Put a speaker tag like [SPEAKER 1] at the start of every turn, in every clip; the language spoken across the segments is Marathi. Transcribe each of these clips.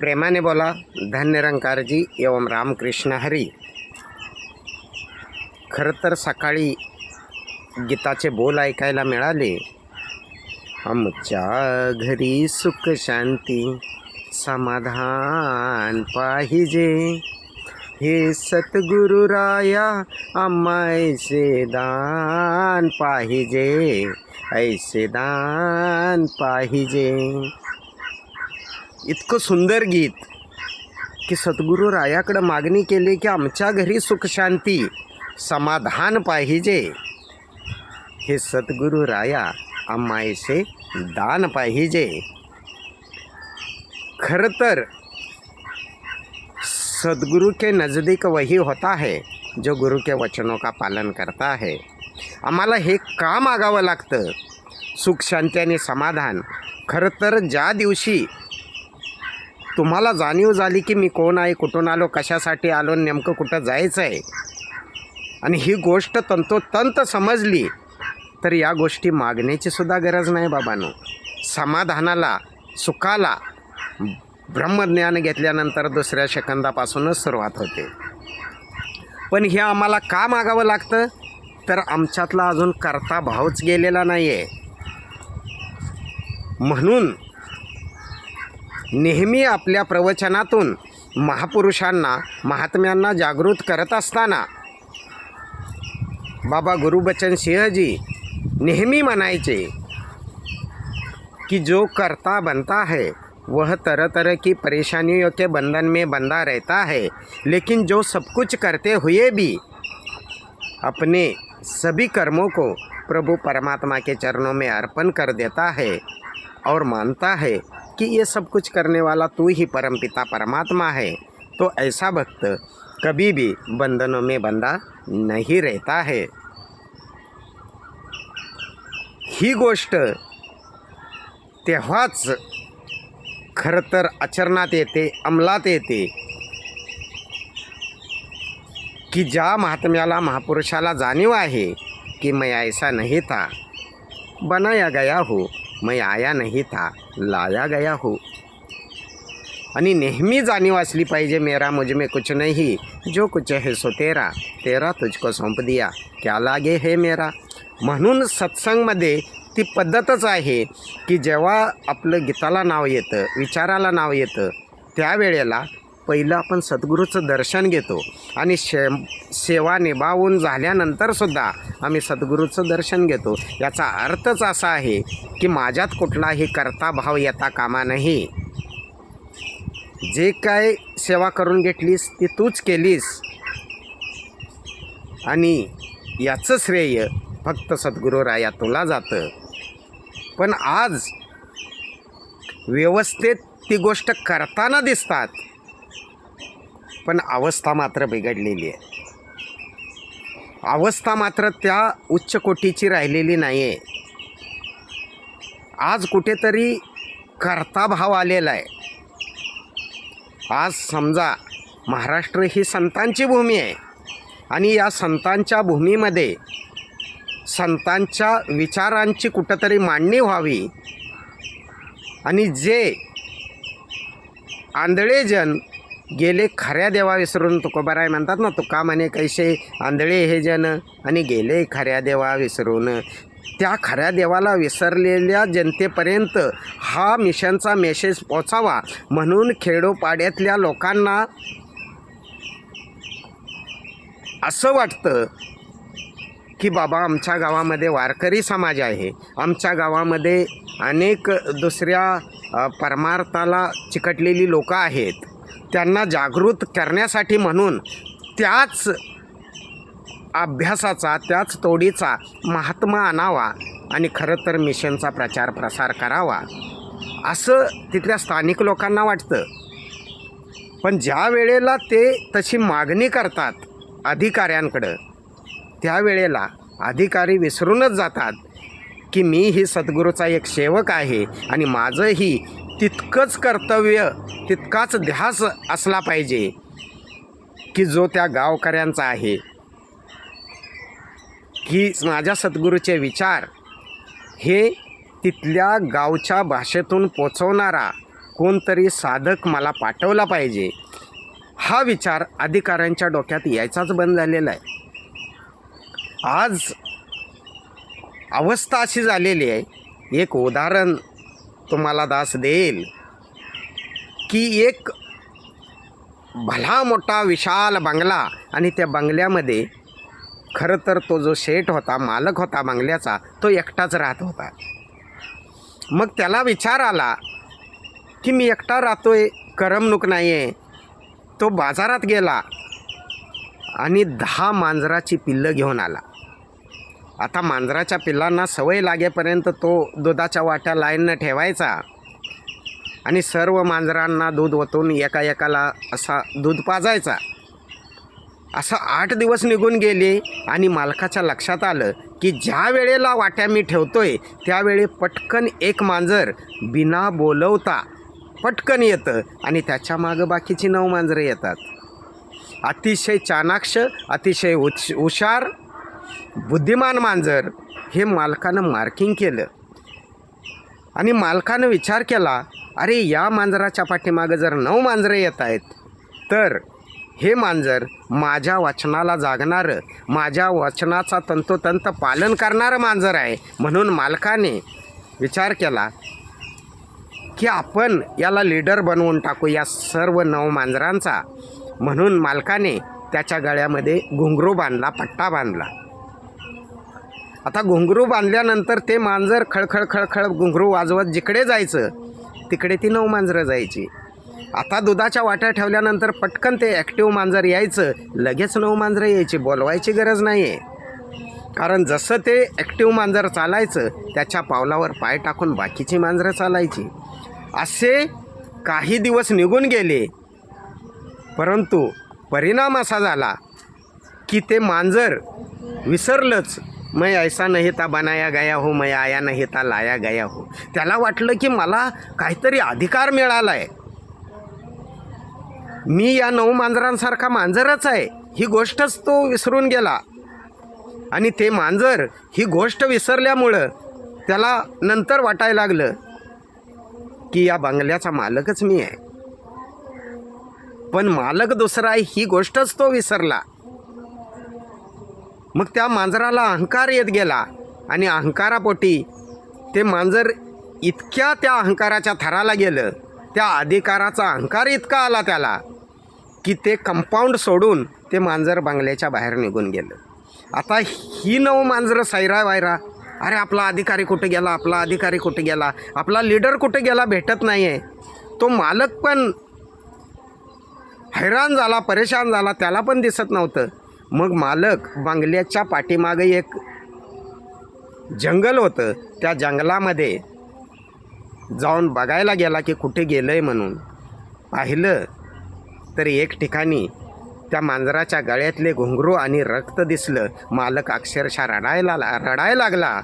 [SPEAKER 1] प्रेमाने बोला धन्य रंकारजी एवं रामकृष्ण हरी. खरं तर सकाळी गीताचे बोल ऐकायला मिळाले. आमच्या घरी सुख शांती समाधान पाहिजे. हे सतगुरुराया आम्हा दान पाहिजे ऐसे दान पाहिजे. इतकं सुंदर गीत की सद्गुरू रायाकडं मागणी केली की आमच्या घरी सुखशांती समाधान पाहिजे. हे सद्गुरू राया आम्हायसे दान पाहिजे. खरं तर सदगुरु के नज़दीक वही होता है जो गुरु के वचनों का पालन करता है. आम्हाला हे का मागावं लागतं? सुख शांती आणि समाधान खरं तर ज्या दिवशी तुम्हाला जाणीव झाली की मी कोण आहे कुठून आलो कशासाठी आलो नेमकं कुठं जायचं आहे? आणि ही गोष्ट तंतोतंत समजली तर या गोष्टी मागण्याची सुद्धा गरज नाही बाबांनो. समाधानाला सुखाला ब्रह्मज्ञान घेतल्यानंतर दुसऱ्या सेकंदापासूनच सुरुवात होते. पण हे आम्हाला का मागावं लागतं? तर आमच्यातला अजून करता भावच गेलेला नाही आहे म्हणून नेहमी आपल्या प्रवचनातून महापुरुषांना, महात्म्यांना जागृत करत बाबा गुरुबचन सिंहजी नेहमी म्हणायचे कि, जो करता बनता है, वह तरह तरह की परेशानियों के बंधन में बंधा रहता है। लेकिन जो सब कुछ करते हुए भी अपने सभी कर्मों को प्रभु परमात्मा के चरणों में अर्पण कर देता है और मानता है कि ये सब कुछ करने वाला तू ही परमपिता परमात्मा है। तो ऐसा भक्त कभी भी बंधनों में बंधा नहीं रहता है। ही गोष्ट तेव्हाच खरं तर आचरणात येते अंमलात येते की ज्या महात्म्याला महापुरुषाला जाणीव आहे की मैं ऐसा नहीं था बनाया गया हो। मैं आया नहीं था लाया गया हो। आणि नेहमी जाणीव असली पाहिजे मेरा मुझ में कुछ नहीं। जो कुछ है सो तेरा तेरा तुझको सौंप दिया। क्या लागे हे मेरा? म्हणून सत्संगमध्ये ती पद्धतच आहे की जेव्हा आपलं गीताला नाव येतं विचाराला नाव येतं त्यावेळेला पहिलं आपण सद्गुरूचं दर्शन घेतो आणि शे सेवा निभावून झाल्यानंतरसुद्धा आम्ही सद्गुरूचं दर्शन घेतो. याचा अर्थच असा आहे की माझ्यात कुठलाही करता भाव येता कामा नाही जे काय सेवा करून घेतलीस ती तूच केलीस. आणि याचं श्रेय फक्त सद्गुरू राया तुला जातं. पण आज व्यवस्थेत ती गोष्ट करताना दिसतात. पण अवस्था मात्र बिघडलेली आहे. अवस्था मात्र त्या उच्च कोटीची राहिलेली नाही आहे आज कुठेतरी करता भाव आलेला आहे. आज समजा महाराष्ट्र ही संतांची भूमी आहे आणि या संतांच्या भूमीमध्ये संतांच्या विचारांची कुठंतरी मांडणी व्हावी आणि जे आंधळेजन गेले खऱ्या देवा विसरून तुकोबाराय म्हणतात ना तुका म्हणे कैसे आंधळे हे जन. आणि गेले खऱ्या देवा विसरून. त्या खऱ्या देवाला विसरलेल्या जनतेपर्यंत हा मिशनचा मेसेज पोचावा म्हणून खेडोपाड्यातल्या लोकांना असं वाटतं की बाबा आमच्या गावामध्ये वारकरी समाज आहे. आमच्या गावामध्ये अनेक दुसऱ्या परमार्थाला चिकटलेली लोकं आहेत. त्यांना जागृत करण्यासाठी म्हणून त्याच अभ्यासाचा त्याच तोडीचा महात्मा आणावा आणि खरं तर मिशनचा प्रचार प्रसार करावा. असं तिथल्या स्थानिक लोकांना वाटतं. पण ज्या वेळेला ते तशी मागणी करतात अधिकाऱ्यांकडं त्यावेळेला अधिकारी विसरूनच जातात की मी ही सद्गुरूचा एक सेवक आहे आणि माझंही तितकंच कर्तव्य तितकाच ध्यास असला पाहिजे की जो त्या गावकऱ्यांचा आहे. की माझ्या सद्गुरूचे विचार हे तिथल्या गावच्या भाषेतून पोचवणारा कोणतरी साधक मला पाठवला पाहिजे. हा विचार अधिकाऱ्यांच्या डोक्यात यायचाच बंद झालेला आहे. आज अवस्था अशी झालेली आहे. एक उदाहरण तुम्हाला दास देईल. की एक भला मोठा विशाल बंगला आणि त्या बंगल्यामध्ये खरं तर तो जो शेठ होता मालक होता बंगल्याचा तो एकटाच राहत होता. मग त्याला विचार आला की मी एकटा राहतोय करमणूक नाही आहे तो बाजारात गेला आणि दहा मांजराची पिल्लं घेऊन आला. आता मांजराच्या पिल्लांना सवय लागेपर्यंत तो दुधाच्या वाट्या लाईननं ठेवायचा. आणि सर्व मांजरांना दूध ओतून एका एकाला असा दूध पाजायचा. असं आठ दिवस निघून गेले आणि मालकाच्या लक्षात आलं की ज्या वेळेला वाट्या मी ठेवतोय त्यावेळी पटकन एक मांजर बिना बोलवता पटकन येतं आणि त्याच्या मागं बाकीची नऊ मांजरं येतात. अतिशय चाणाक्ष अतिशय उच हुशार बुद्धिमान मांजर हे मालकानं मार्किंग केलं. आणि मालकानं विचार केला अरे या मांजराच्या पाठीमागं जर नऊ मांजरं येत आहेत तर हे मांजर माझ्या वाचनाला जागणारं माझ्या वाचनाचा तंतोतंत पालन करणारं मांजर आहे. म्हणून मालकाने विचार केला की आपण याला लीडर बनवून टाकू या सर्व नऊ मांजरांचा. म्हणून मालकाने त्याच्या गळ्यामध्ये घुंगरू बांधला पट्टा बांधला. आता घुंगरू बांधल्यानंतर ते मांजर खळखळ खळखळ घुंगरू वाजवत जिकडे जायचं तिकडे ती नऊ मांजरं जायची. आता दुधाच्या वाट्या ठेवल्यानंतर पटकन ते ॲक्टिव्ह मांजर यायचं लगेच नऊ मांजरं यायची बोलवायची गरज नाही आहे कारण जसं ते ॲक्टिव्ह मांजर चालायचं त्याच्या पावलावर पाय टाकून बाकीची मांजरं चालायची. असे काही दिवस निघून गेले परंतु परिणाम असा झाला की ते मांजर विसरलंच. मैं ऐसा नाही ता बनाया गया हो मैं आया नाही ता लाया गया हो। त्याला वाटलं की मला काहीतरी अधिकार मिळाला आहे मी या नऊ मांजरांसारखा मांजरच आहे ही गोष्टच तो विसरून गेला. आणि ते मांजर ही गोष्ट विसरल्यामुळं त्याला नंतर वाटायला लागलं की या बंगल्याचा मालकच मी आहे. पण मालक दुसरा आहे ही गोष्टच तो विसरला. मग त्या मांजराला अहंकार येत गेला आणि अहंकारापोटी ते मांजर इतक्या त्या अहंकाराच्या थराला गेलं. त्या अधिकाराचा अहंकार इतका आला त्याला की ते कंपाऊंड सोडून ते मांजर बंगल्याच्या बाहेर निघून गेलं. आता ही नऊ मांजरं सैरा वायरा. अरे आपला अधिकारी कुठे गेला? आपला अधिकारी कुठे गेला? आपला लीडर कुठे गेला भेटत नाही आहे तो मालक पण हैराण झाला परेशान झाला त्याला पण दिसत नव्हतं. मग मालक बंगल्याच्या पाठीमागे एक जंगल होतं. त्या जंगलामध्ये जाऊन बघायला गेला की कुठे गेलं आहे म्हणून. पाहिलं तर एक ठिकाणी त्या मांजराच्या गळ्यातले घुंगरू आणि रक्त दिसलं. मालक अक्षरशः रडायला रडायला लागला.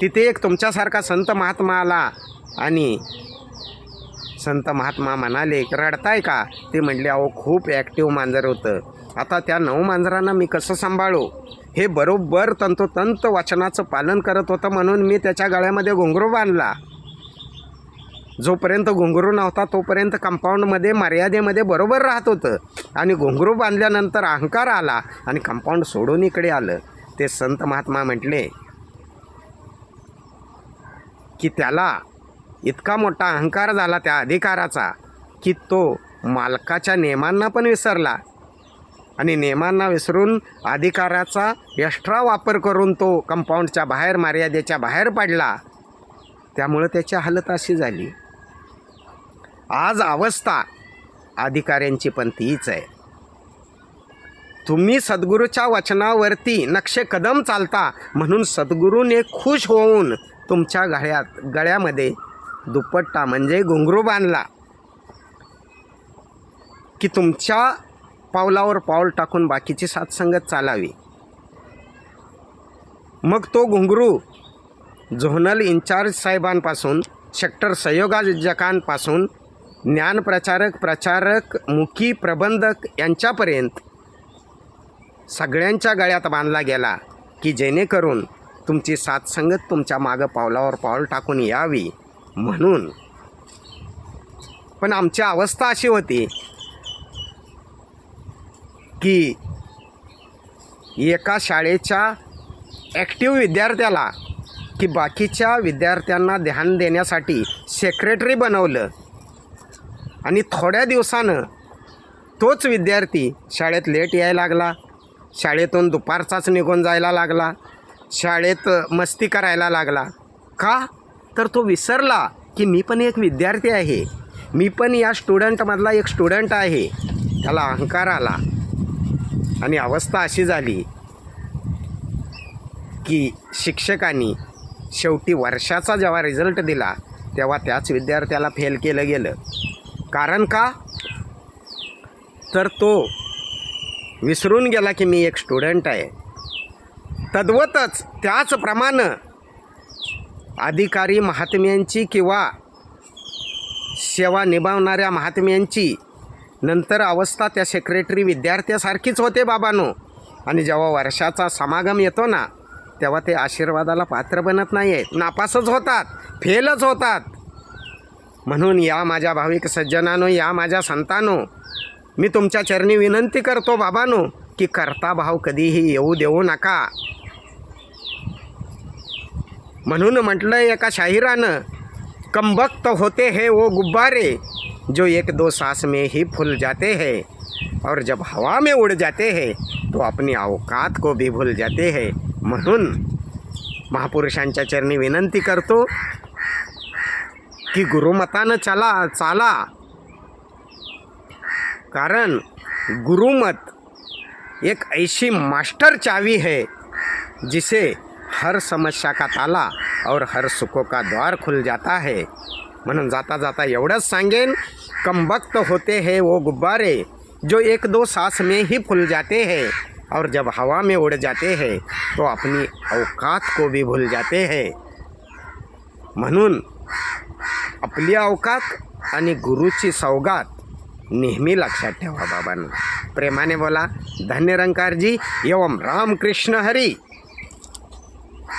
[SPEAKER 1] तिथे एक तुमच्यासारखा संत महात्मा आला आणि संत महात्मा म्हणाले रडताय का? ते म्हणले अहो खूप ॲक्टिव्ह मांजर होतं. आता त्या नऊ मांजरांना मी कसं सांभाळू? हे बरोबर तंतोतंत वचनाचं पालन करत होतं म्हणून मी त्याच्या गळ्यामध्ये घुंगरू बांधला. जोपर्यंत घुंगरू नव्हता तोपर्यंत कंपाऊंडमध्ये मर्यादेमध्ये बरोबर राहत होतं. आणि घुंगरू बांधल्यानंतर अहंकार आला आणि कंपाऊंड सोडून इकडे आलं. ते संत महात्मा म्हटले की त्याला इतका मोठा अहंकार झाला त्या अधिकाराचा की तो मालकाच्या नियमांना पण विसरला. आणि नियमांना विसरून अधिकाराचा एक्स्ट्रा वापर करून तो कंपाऊंडच्या बाहेर मर्यादेच्या बाहेर पडला. त्यामुळं त्याची हालत अशी झाली. आज अवस्था अधिकाऱ्यांची पण तीच आहे. तुम्ही सद्गुरूच्या वचनावरती नक्षे कदम चालता म्हणून सद्गुरूने खुश होऊन तुमच्या गळ्यात गळ्यामध्ये दुपट्टा म्हणजे घुंगरू बांधला की तुमच्या पावलावर पाऊल टाकून बाकीची साथसंगत चालावी. मग तो घुंगरू झोनल इन्चार्ज साहेबांपासून सेक्टर संयोगाजकांपासून ज्ञानप्रचारक प्रचारक मुखी प्रबंधक यांच्यापर्यंत सगळ्यांच्या गळ्यात बांधला गेला की जेणेकरून तुमची साथसंगत तुमच्या मागं पावलावर पाऊल टाकून यावी. म्हणून. पण आमची अवस्था अशी होती की एका शाळेच्या ॲक्टिव्ह विद्यार्थ्याला की बाकीच्या विद्यार्थ्यांना ध्यान देण्यासाठी सेक्रेटरी बनवलं. आणि थोड्या दिवसानं तोच विद्यार्थी शाळेत लेट यायला लागला. शाळेतून दुपारचाच निघून जायला लागला. शाळेत मस्ती करायला लागला. का? तर तो विसरला की मी पण एक विद्यार्थी आहे. मी पण या स्टुडंटमधला एक स्टुडंट आहे. त्याला अहंकार आला. आणि अवस्था अशी झाली की शिक्षकांनी शेवटी वर्षाचा जेव्हा रिझल्ट दिला तेव्हा त्याच विद्यार्थ्याला फेल केलं गेलं. कारण का? तर तो विसरून गेला की मी एक स्टुडंट आहे. तद्वतच त्याचप्रमाणे अधिकारी महात्म्यांची किंवा सेवा निभावणाऱ्या महात्म्यांची नंतर अवस्था त्या सेक्रेटरी विद्यार्थ्यासारखीच होते बाबानो. आणि जेव्हा वर्षाचा समागम येतो ना तेव्हा ते आशीर्वादाला पात्र बनत नाही आहेत नापासच होतात फेलच होतात. म्हणून या माझ्या भाविक सज्जनानो या माझ्या संतानो मी तुमच्या चरणी विनंती करतो बाबानो की करता भाव कधीही येऊ देऊ नका. म्हणून म्हटलं एका शाहिरानं कमबख्त होते हैं वो गुब्बारे जो एक दो सांस में ही फूल जाते हैं और जब हवा में उड़ जाते हैं तो अपनी अवकात को भी भूल जाते हैं। म्हणून महापुरुषांच्या चरणी विनंती करतो की गुरुमतानं चला चाला. कारण गुरुमत एक ऐसी मास्टर चावी है जिसे हर समस्या का ताला और हर सुखों का द्वार खुल जाता है। म्हणून जाता जाता एवढंच सांगेन कमबख्त होते हैं वो गुब्बारे जो एक दो सांस में ही फूल जाते हैं और जब हवा में उड़ जाते हैं तो अपनी औकात को भी भूल जाते हैं। म्हणून आपली अवकात आणि गुरुची सौगात नेहमी लक्षात ठेवा बाबांना। प्रेमाने बोला धन्य रंकारजी एवं रामकृष्ण हरी।